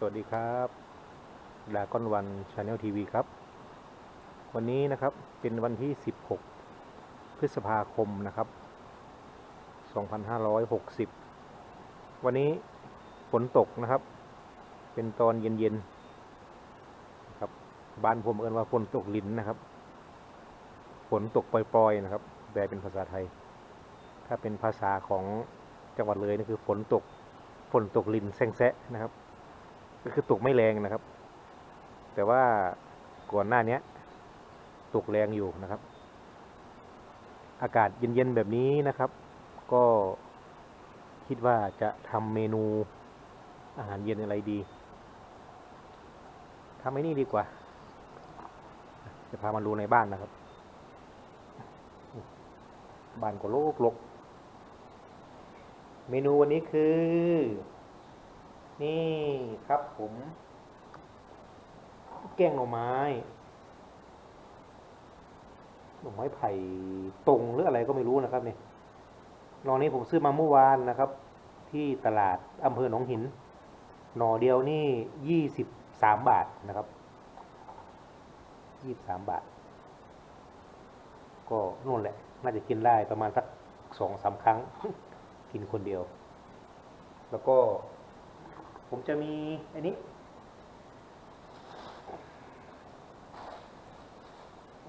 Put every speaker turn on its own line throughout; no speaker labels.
สวัสดีครับดากอนวันชาแนลทีวีครับ วันนี้นะครับเป็นวันที่ 16 พฤษภาคมนะครับ 2560 วันนี้ฝนตกนะครับ เป็นตอนเย็นๆครับบ้านผมเอิ้นว่าฝนตกลินนะครับฝนตกปล่อยๆนะครับแปลเป็นภาษาไทย ถ้าเป็นภาษาของจังหวัดเลยนี่คือฝนตกฝนตกลินแซงแซะนะครับ ก็คือตกไม่แรงนะครับ แต่ว่าก่อนหน้าเนี้ยตกแรงอยู่นะครับ อากาศเย็นๆแบบนี้นะครับ ก็คิดว่าจะทำเมนูอาหารเย็นอะไรดีทำไอ้นี่ดีกว่า จะพามาดูในบ้านนะครับ บ้านก็โลกลก เมนูวันนี้คือ นี่ครับผม แกงหน่อไม้ หน่อไม้ไผ่ตรงหรืออะไรก็ไม่รู้นะครับเนี่ยหนอนี้ผมซื้อมาเมื่อวานนะครับ ที่ตลาดอำเภอหนองหิน หน่อเดียวนี่ยี่สิบสามบาทนะครับยี่สิบสามบาท ก็นู่นแหละ น่าจะกินได้ประมาณสักสองสามครั้ง กินคนเดียว แล้วก็ จะมีอันนี้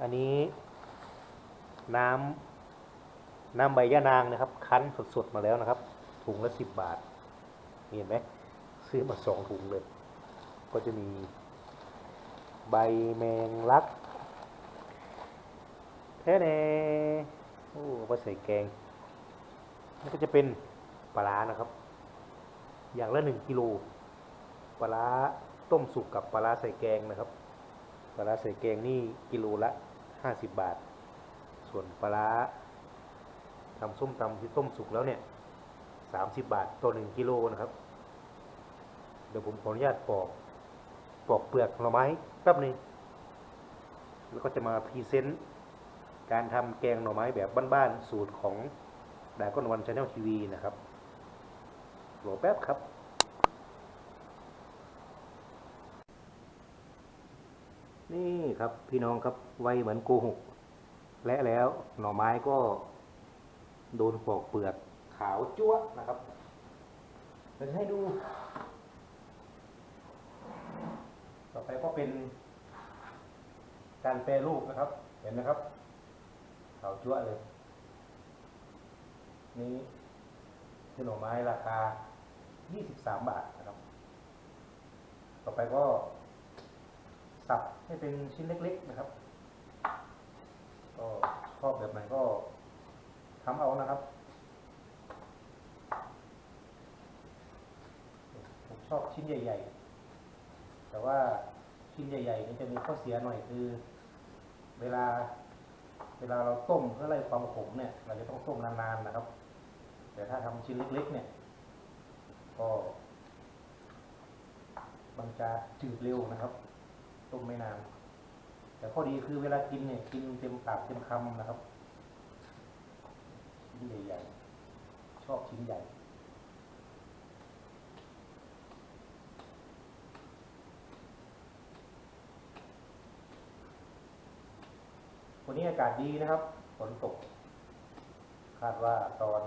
อันนี้น้ำน้ำใบยะนางนะครับ คั้นสดๆมาแล้วนะครับ ถุงละสิบบาทเห็นไหมซื้อมาสองถุงเลย ก็จะมีใบแมงลักแท้แน่โอ้ไปใส่แกงนี่ก็จะเป็นปลาร้านะครับ อย่างละหนึ่งกิโล ปลาร้าต้มสุกกับปลาร้าใส่แกงนะครับปลาร้าใส่แกงนี่กิโลละห้าสิบบาท ส่วนปลาร้าทำส้มตำที่ต้มสุกแล้วเนี่ยสามสิบบาทต่อหนึ่งกิโลนะครับ เดี๋ยวผมขออนุญาตปอกปอกเปลือกหน่อไม้แป๊บหนึงแล้วก็จะมาพรีเซนต์การทำแกงหน่อไม้แบบบ้านๆสูตรของดาก้อนวันชาแนลทีวีนะครับโหลแป๊บครับ นี่ครับพี่น้องครับไวเหมือนโกหกและแล้วหน่อไม้ก็โดนปอกเปลือกขาวจั๊วนะครับเราจะให้ดู ต่อไปก็เป็นการแปรรูปนะครับ เห็นไหมครับขาวจั๊วเลย นี่คือหน่อไม้ราคา 23 บาทนะครับ ต่อไปก็ สับให้เป็นชิ้นเล็ก ๆ นะครับก็ชอบแบบไหนก็ทำเอานะครับ ผมชอบชิ้นใหญ่ ๆ แต่ว่าชิ้นใหญ่ๆนี่จะมีข้อเสียหน่อยคือ เวลา เวลาเราต้มเพื่อไล่ความขมเนี่ย เราจะต้องต้มนานๆนะครับ แต่ถ้าทำชิ้นเล็ก ๆ เนี่ย ก็มันจะจืดเร็วนะครับ ต้มไม่นาน แต่ข้อดีคือเวลากินเนี่ยกินเต็มปากเต็มคำนะครับชิ้นใหญ่ๆชอบชิ้นใหญ่วันนี้อากาศดีนะครับ ฝนตก คาดว่าตอน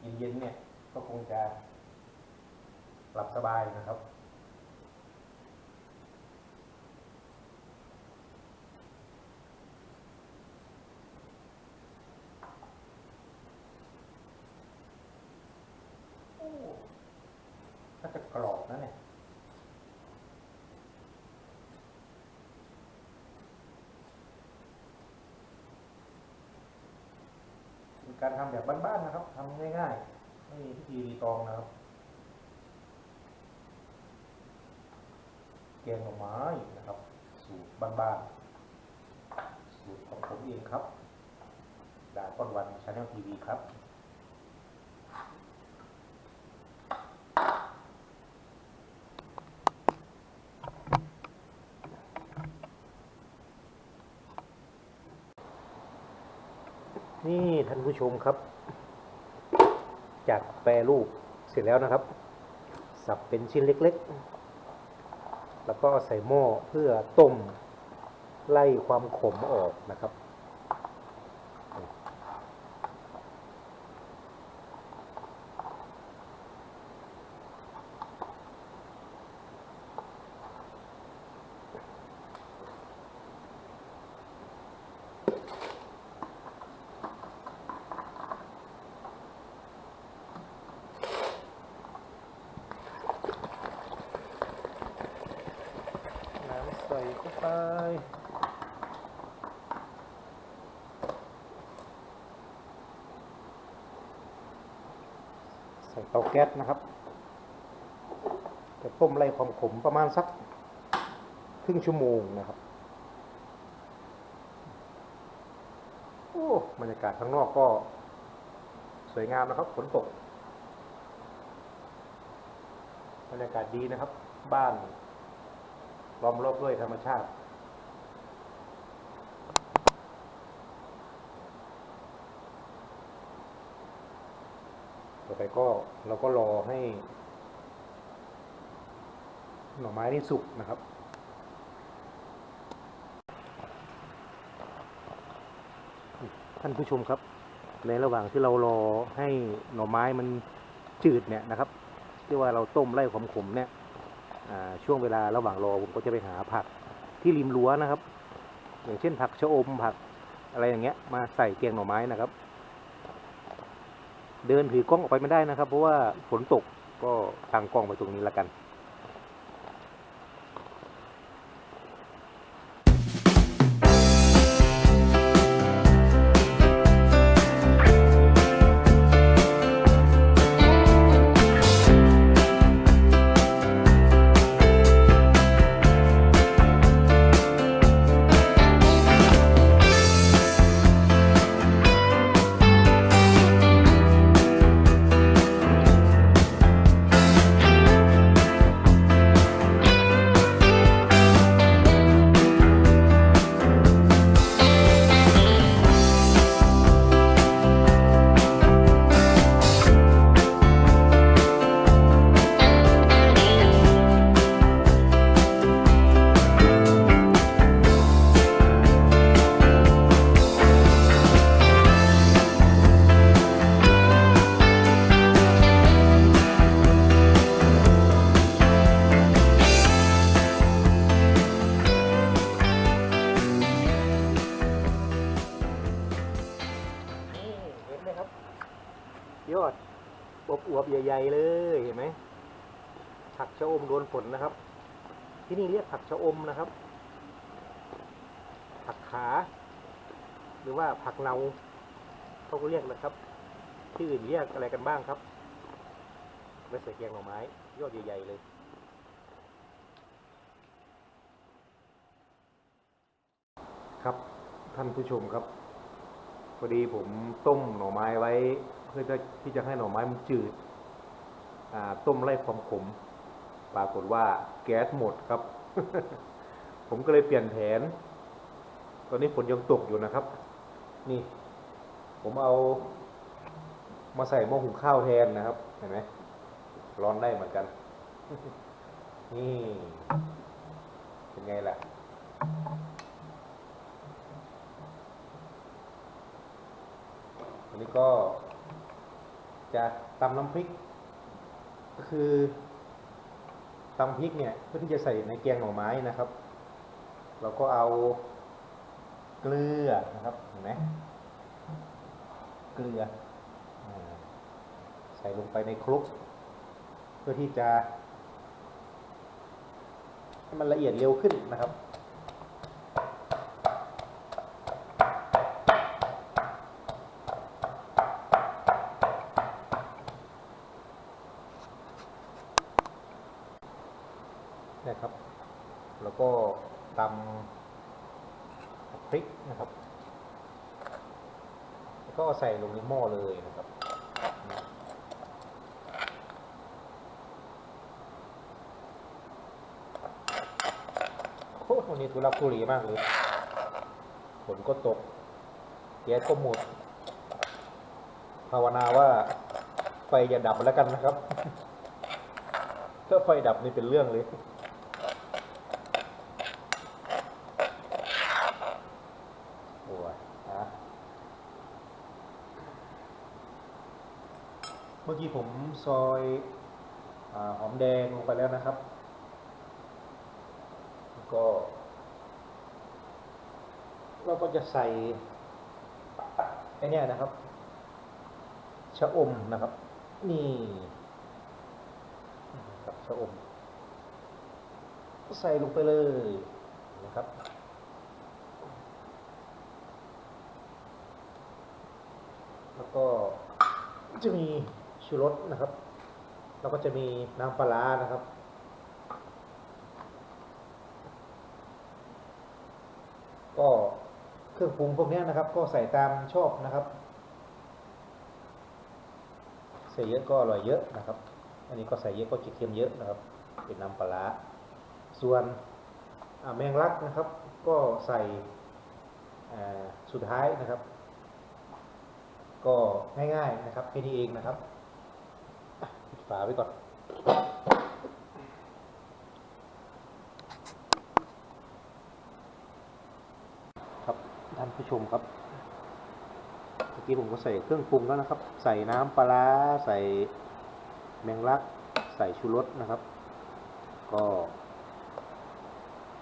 เย็นๆเนี่ย ก็คงจะหลับสบายนะครับ โอ้น่าจะ กรอบนะเนี่ยเป็นการทำแบบบ้านๆนะครับทำง่ายๆ ไม่มีพิธีรีตองนะครับแกงหน่อไม้นะครับ สูตรบ้านๆ สูตรของผมเองครับดาก้อนวันชาแนลทีวีครับ นี่ ท่านผู้ชมครับ จากแปรรูปเสร็จแล้วนะครับ สับเป็นชิ้นเล็กๆ แล้วก็ใส่หม้อเพื่อต้มไล่ความขมออกนะครับ น้ำใส่เข้าไป ใส่เตาแก๊สนะครับ จะต้มไล่ความขมประมาณสักครึ่งชั่วโมงนะครับ โอ้บรรยากาศข้างนอกก็สวยงามนะครับฝนตกบรรยากาศดีนะครับ บ้านล้อมรอบด้วยธรรมชาติ ต่อไป ก็เราก็รอให้ หน่อไม้นี่สุกนะครับ ท่านผู้ชมครับ ในระหว่างที่เรารอให้หน่อไม้มันจืดเนี่ยนะครับ ที่ว่าเราต้มไล่ความขมเนี่ยช่วงเวลาระหว่างรอผมก็จะไปหาผักที่ริมรั้วนะครับ อย่างเช่นผักชะอมผักอะไรอย่างเงี้ยมาใส่แกงหน่อไม้นะครับ เดินถือกล้องออกไปไม่ได้นะครับ เพราะว่าฝนตกก็ทางกล้องไปตรงนี้ละกัน อบอวบๆใหญ่ ๆ เลยเห็นไหมผักชะอมโดนฝนนะครับ ที่นี่เรียกผักชะอมนะครับ ผักขา หรือว่าผักเนาเขาก็เรียกนะครับ ที่อื่นเรียกอะไรกันบ้างครับไว้ใส่แกงหน่อไม้ ยอดใหญ่ ๆ เลยครับท่านผู้ชมครับพอดีผมต้มหน่อไม้ไว้ พื่อที่จะให้หน่อไม้มันจืดต้มไล่ความขม ปรากฏว่าแก๊สหมดครับ ผมก็เลยเปลี่ยนแผน ตอนนี้ฝนยังตกอยู่นะครับ นี่ ผมเอามาใส่หม้อหุงข้าวแทนนะครับ เห็นไหมร้อนได้เหมือนกัน นี่ เป็นไงล่ะอันนี้ก็ จะตำน้ำพริก ก็คือตำพริกเนี่ยเพื่อที่จะใส่ในแกงหน่อไม้นะครับ เราก็เอาเกลือนะครับเห็นไหมเกลือใส่ลงไปในคลุก เพื่อที่จะให้มันละเอียดเร็วขึ้นนะครับ นะครับ แล้วก็ตำพริกนะครับ แล้วก็ใส่ลงในหม้อเลยนะครับโอ้วันนี้ทุลักทุเลมากเลยฝนก็ตกแก๊สก็หมด ภาวนาว่าไฟอย่าดับแล้วกันนะครับ ถ้าไฟดับนี่เป็นเรื่องเลย โอ้ยอะเมื่อกี้ผมซอยอหอมแดงลงไปแล้วนะครับ ก็เราก็จะใส่ไอเนี่นะครับ ชะอมนะครับ นี่กับชะอมใส่ลงไปเลยนะครับแล้วก็จะมี ชูรสนะครับ แล้วก็จะมีน้ำปลานะครับ ก็เครื่องปรุงพวกนี้นะครับ ก็ใส่ตามชอบนะครับใส่เยอะก็อร่อยเยอะนะครับ อันนี้ก็ใส่เยอะก็จะเค็มเยอะนะครับ เป็นน้ำปลาส่วนแมงลักนะครับ ก็ใส่สุดท้ายนะครับ ก็ง่ายๆนะครับแค่นี้เองนะครับาไว้ก่อน ครับท่านผู้ชมครับ เมื่อกี้ผมก็ใส่เครื่องปรุงแล้วนะครับ ใส่น้ำปลาร้าใส่แมงลัก ใส่ชูรสนะครับ ก็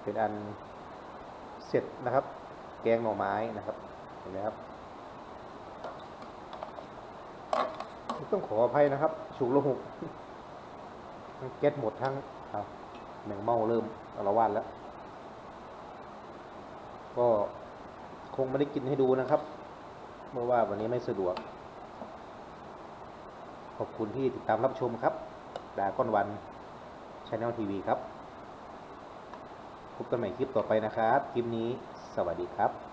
เป็นอันเสร็จนะครับ แกงหน่อไม้นะครับ เห็นไหมครับ ต้องขออภัยนะครับ ฉุกละหุกแก๊สหมดทั้งอ้าวแมงเมาเริ่มอารวาสแล้ว ก็คงไม่ได้กินให้ดูนะครับเมื่อว่าวันนี้ไม่สะดวก ขอบคุณที่ติดตามรับชมครับดาก้อนวันช n แนลทีวีครับ พบกันใหม่คลิปต่อไปนะครับ คลิปนี้สวัสดีครับ